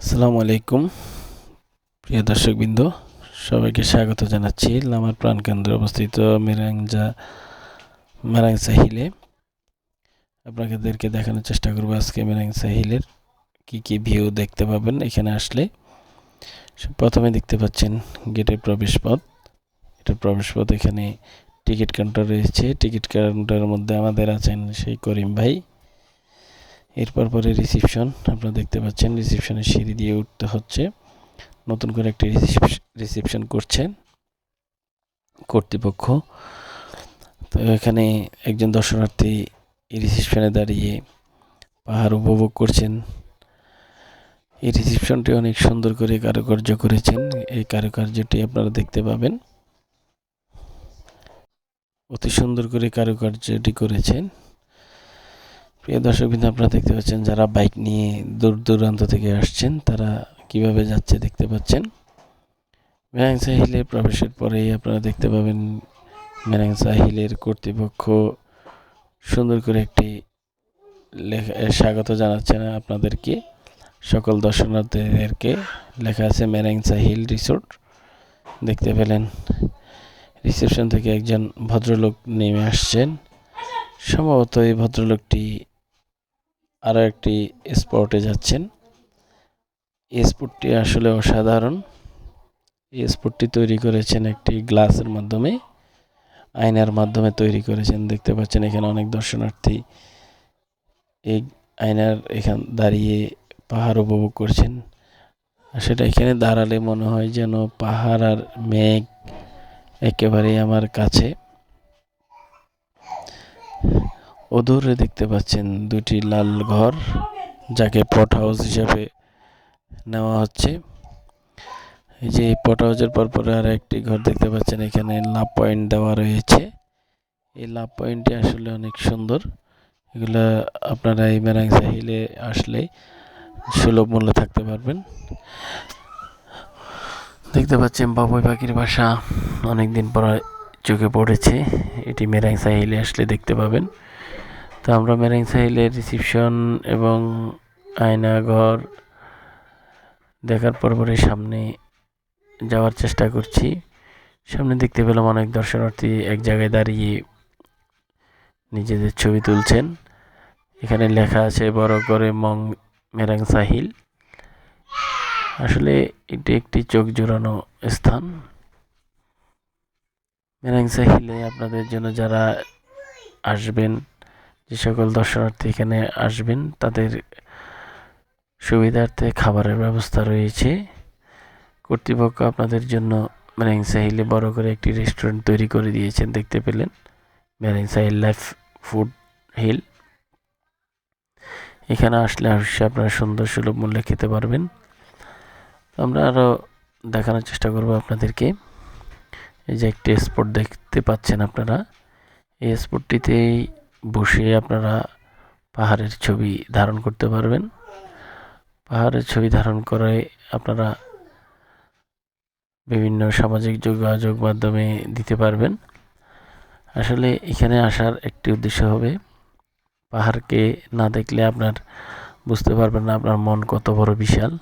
আসসালামু আলাইকুম। প্রিয় দর্শকবৃন্দ, সবাইকে স্বাগত জানাচ্ছি লামার প্রাণকেন্দ্রে অবস্থিত মেরাংজা মেরাংসা হিলে আপনাদেরকে দেখানোর চেষ্টা করব আজকে মেরাংসা হিলের কী কী ভিউ দেখতে পাবেন এখানে আসলে। প্রথমে দেখতে পাচ্ছেন গেটের প্রবেশপথ এটার প্রবেশপথ এখানে টিকিট কাউন্টার রয়েছে। টিকিট কাউন্টারের মধ্যে আমাদের আছেন সেই করিম ভাই। এরপর পরে রিসিপশন আপনারা দেখতে পাচ্ছেন রিসিপশনের সিঁড়ি দিয়ে উঠতে হচ্ছে। নতুন করে একটি রিসিপশন করছেন কর্তৃপক্ষ। তো এখানে একজন দর্শনার্থী এই রিসিপশনে দাঁড়িয়ে পাহাড় উপভোগ করছেন। এই রিসিপশনটি অনেক সুন্দর করে কারুকার্য করেছেন। এই কারুকার্যটি আপনারা দেখতে পাবেন। অতি সুন্দর করে কারুকার্যটি করেছেন। প্রিয় দর্শকবৃন্দ, আপনারা দেখতে পাচ্ছেন যারা বাইক নিয়ে দূর দূরান্ত থেকে আসছেন, তারা কীভাবে যাচ্ছে দেখতে পাচ্ছেন। মেরাংসা হিলে প্রবেশের পরেই আপনারা দেখতে পাবেন মেরাংসা হিলের কর্তৃপক্ষ সুন্দর করে একটি লেখা স্বাগত জানাচ্ছেন আপনাদেরকে। সকল দর্শনার্থীদেরকে লেখা আছে মেরাংসা হিল রিসোর্ট। দেখতে পেলেন, রিসেপশন থেকে একজন ভদ্রলোক নেমে আসছেন। সম্ভবত এই ভদ্রলোকটি আরও একটি স্পটে যাচ্ছেন। এই স্পটটি আসলে অসাধারণ। এই স্পটটি তৈরি করেছেন একটি গ্লাসের মাধ্যমে, আয়নার মাধ্যমে তৈরি করেছেন। দেখতে পাচ্ছেন এখানে অনেক দর্শনার্থী। এই আয়নার এখান দাঁড়িয়ে পাহাড় উপভোগ করছেন। সেটা এখানে দাঁড়ালে মনে হয় যেন পাহাড় আর মেঘ একেবারেই আমার কাছে। অদূরে দেখতে পাচ্ছেন দুটি লাল ঘর, যাকে পট হাউস হিসাবে নেওয়া হচ্ছে। এই যে পট হাউসের পর পরে আর একটি ঘর দেখতে পাচ্ছেন, এখানে লাভ পয়েন্ট দেওয়া রয়েছে। এই লাভ পয়েন্টটি আসলে অনেক সুন্দর। এগুলো আপনারা এই মেরাংসা হিলে আসলে সুলভ মূল্যে থাকতে পারবেন। দেখতে পাচ্ছেন বাবুই পাখির বাসা অনেকদিন পর চোখে পড়েছে। এটি মেরাংসা হিলে আসলে দেখতে পাবেন। তো আমরা মেরিং সাহিলের রিসিপশন এবং আয়নাঘর দেখার পর পরে সামনে যাওয়ার চেষ্টা করছি। সামনে দেখতে পেলাম অনেক দর্শনার্থী এক জায়গায় দাঁড়িয়ে নিজেদের ছবি তুলছেন। এখানে লেখা আছে, বড় করে মং মেরাং সাহিল। আসলে এটি একটি চোখ জোড়ানো স্থান। মেরাং সাহিলে আপনাদের জন্য যারা আসবেন যে সকল দর্শনার্থী এখানে আসবেন, তাদের সুবিধার্থে খাবারের ব্যবস্থা রয়েছে। কর্তৃপক্ষ আপনাদের জন্য মেরিং সাহিলে বড় করে একটি রেস্টুরেন্ট তৈরি করে দিয়েছেন, দেখতে পেলেন। মেরিং সাহিল লাইফ ফুড হিল। এখানে আসলে অবশ্যই আপনারা সুন্দর সুলভ মূল্যে খেতে পারবেন। আমরা আরও দেখানোর চেষ্টা করব আপনাদেরকে। এই যে একটি স্পট দেখতে পাচ্ছেন আপনারা। এই স্পটটিতেই বসে আপনারা পাহাড়ের ছবি ধারণ করতে পারবেন। পাহাড়ের ছবি ধারণ করে আপনারা বিভিন্ন সামাজিক যোগাযোগ মাধ্যমে দিতে পারবেন। আসলে এখানে আসার একটি উদ্দেশ্য হবে, পাহাড়কে না দেখলে আপনার বুঝতে পারবেন না আপনার মন কত বড় বিশাল।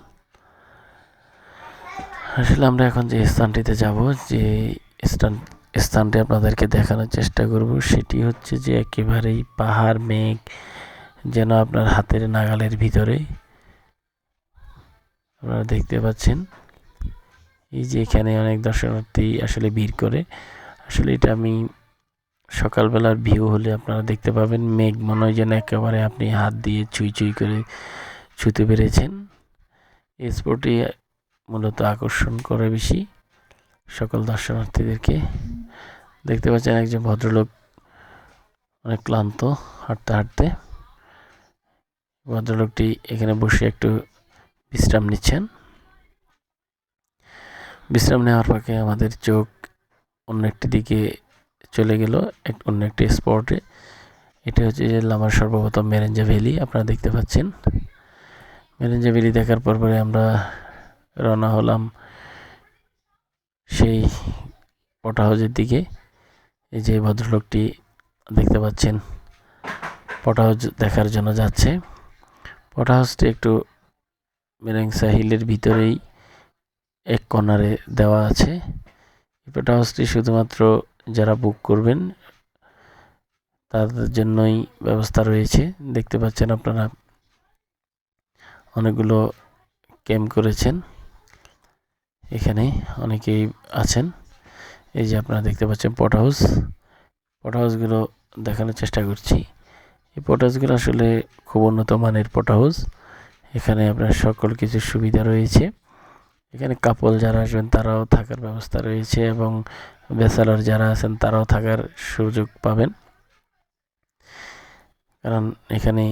আসলে আমরা এখন যে স্থানটিতে যাব, যে স্থান স্থানটি আপনাদেরকে দেখানোর চেষ্টা করব। সেটি হচ্ছে যে একেবারেই পাহাড়, মেঘ যেন আপনার হাতের নাগালের ভিতরে। আপনারা দেখতে পাচ্ছেন, এই যে এখানে অনেক দর্শনার্থী আসলে ভিড় করে। আসলে এটা আমি সকালবেলার ভিউ হলে আপনারা দেখতে পাবেন, মেঘ মনে হয় যেন একেবারে আপনি হাত দিয়ে ছুঁই ছুঁই করে ছুঁতে পেরেছেন। এই মূলত আকর্ষণ করে বেশি। সকল দর্শনার্থীদেরকে দেখতে পাচ্ছেন একজন ভদ্রলোক অনেক ক্লান্ত, হাঁটতে হাঁটতে। ভদ্রলোকটি এখানে বসে একটু বিশ্রাম নিচ্ছেন। বিশ্রাম নেওয়ার ফাঁকে আমাদের চোখ অন্য একটি দিকে চলে গেল, এক অন্য একটি স্পটে। এটা হচ্ছে যে লামার সর্বপ্রথম মেরেঞ্জা ভ্যালি, আপনারা দেখতে পাচ্ছেন। মেরেঞ্জা ভ্যালি দেখার পর পরে আমরা রওনা হলাম সেই পটা হাউজের দিকে এই যে ভদ্রলোকটি দেখতে পাচ্ছেন। পটা হাউজ দেখার জন্য যাচ্ছে। পটা হাউসটি একটু মেরেং সাহিলের ভিতরেই এক কর্নারে দেওয়া আছে। পেট হাউসটি শুধুমাত্র যারা বুক করবেন, তাদের জন্যই ব্যবস্থা রয়েছে। দেখতে পাচ্ছেন আপনারা, অনেকগুলো ক্যাম্প করেছেন। এখানে অনেকেই আছেন। এই যে আপনারা দেখতে পাচ্ছেন পট হাউস পট হাউসগুলো দেখানোর চেষ্টা করছি। এই পট হাউসগুলো আসলে খুব উন্নত মানের পট হাউস এখানে আপনার সকল কিছু সুবিধা রয়েছে। এখানে কাপল যারা আসবেন, তারাও থাকার ব্যবস্থা রয়েছে এবং ব্যাচেলর যারা আছেন, তারাও থাকার সুযোগ পাবেন। কারণ এখানে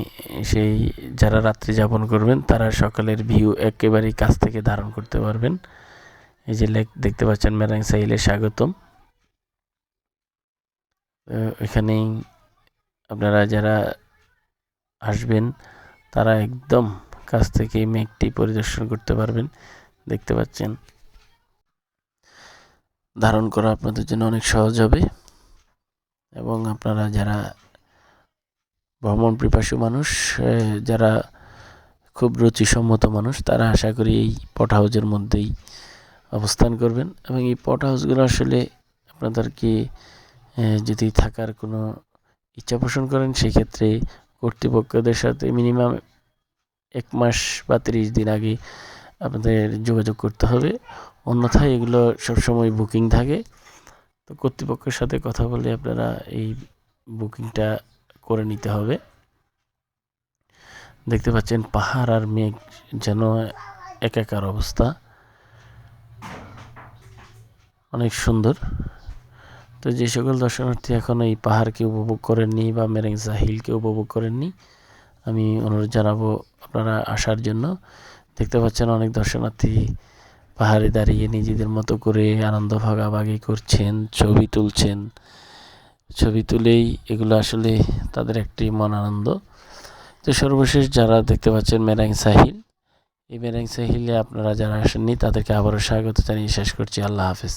সেই যারা রাত্রি যাপন করবেন, তারা সকালের ভিউ একেবারেই কাছ থেকে ধারণ করতে পারবেন। এই যে লেক, দেখতে পাচ্ছেন মেরাং সাইলে স্বাগতম। এখানেই আপনারা যারা আসবেন, তারা একদম কাছ থেকে মেঘটি পরিদর্শন করতে পারবেন। দেখতে পাচ্ছেন। ধারণ করা আপনাদের জন্য অনেক সহজ হবে। এবং আপনারা যারা ভ্রমণ পিপাসু মানুষ যারা খুব রুচিসম্মত মানুষ, তারা আশা করি এই পট হাউজের মধ্যেই অবস্থান করবেন এবং এই পট হাউসগুলো আসলে আপনাদেরকে যদি থাকার কোনো ইচ্ছা পোষণ করেন, সেক্ষেত্রে কর্তৃপক্ষদের সাথে মিনিমাম এক মাস বা তিরিশ দিন আগে আপনাদের যোগাযোগ করতে হবে। অন্যথায় এগুলো সবসময় বুকিং থাকে। তো কর্তৃপক্ষের সাথে কথা বলে আপনারা এই বুকিংটা করে নিতে হবে। দেখতে পাচ্ছেন পাহাড় আর মেঘ যেন একাকার অবস্থা। অনেক সুন্দর। তো যে সকল দর্শনার্থী এখন এই পাহাড়কে উপভোগ করেননি বা মেরেংসা হিলকে উপভোগ করেননি, আমি অনুরোধ জানাব আপনারা আসার জন্য। দেখতে পাচ্ছেন অনেক দর্শনার্থী পাহাড়ে দাঁড়িয়ে নিজেদের মতো করে আনন্দ ভাগাভাগি করছেন, ছবি তুলছেন। ছবি তুলেই এগুলো আসলে তাদের একটি মন আনন্দ তো সর্বশেষ যারা দেখতে পাচ্ছেন মেরাং সাহিল এই মেরাং সাহিলে আপনারা যারা আসেননি তাদেরকে আবারও স্বাগত জানিয়ে শেষ করছি। আল্লাহ হাফেজ।